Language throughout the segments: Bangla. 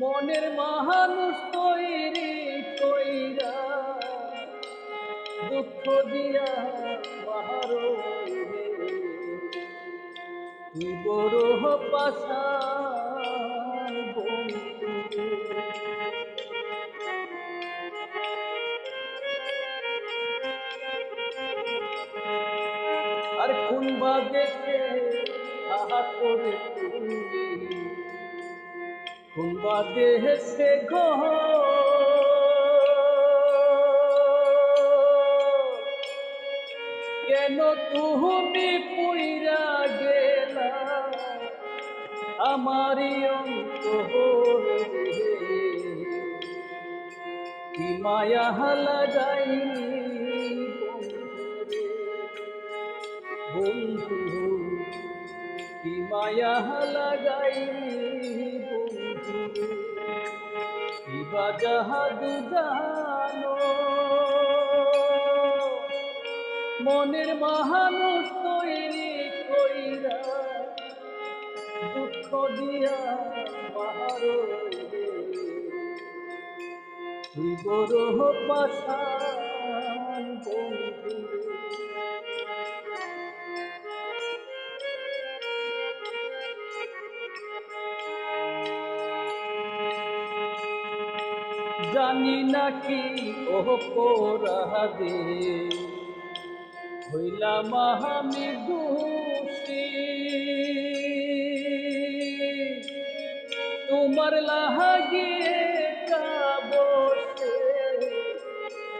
মনের মানুষ তৈরি কইরা দুঃখ দিয়া বাহারো তুই বড় পাশান বন্ধু আর কোন বা তুমি? কোন বা দেশে কেন তুমি পুইরা গেলা? আমারই অন্তর কি মায়া লাগাই বন্ধু, কি মায়া লাগাই বন্ধু, কি জানো? মনের মানুষ তৈরি কইরা দুঃখ দিয়া বাহারো তুই বড় পাশান বন্ধু জানি নাকি ও পোরাদে হইলাম আমি দোষী। তোমার লাহাগিয়ে বসে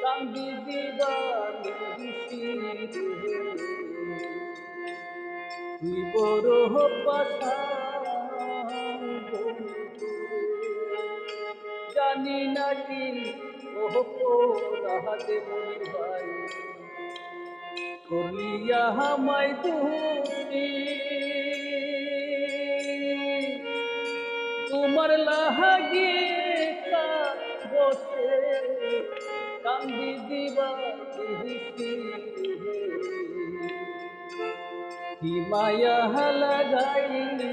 কান্দি দিবানিসি তুই বড় বন্ধু জানি নাকি ও রাহাতে মনির ভাই। করিয়া হামাই দুটি তোমার লাহাগি বসে কান্দি দিবা কি মায়া লাগাইলি।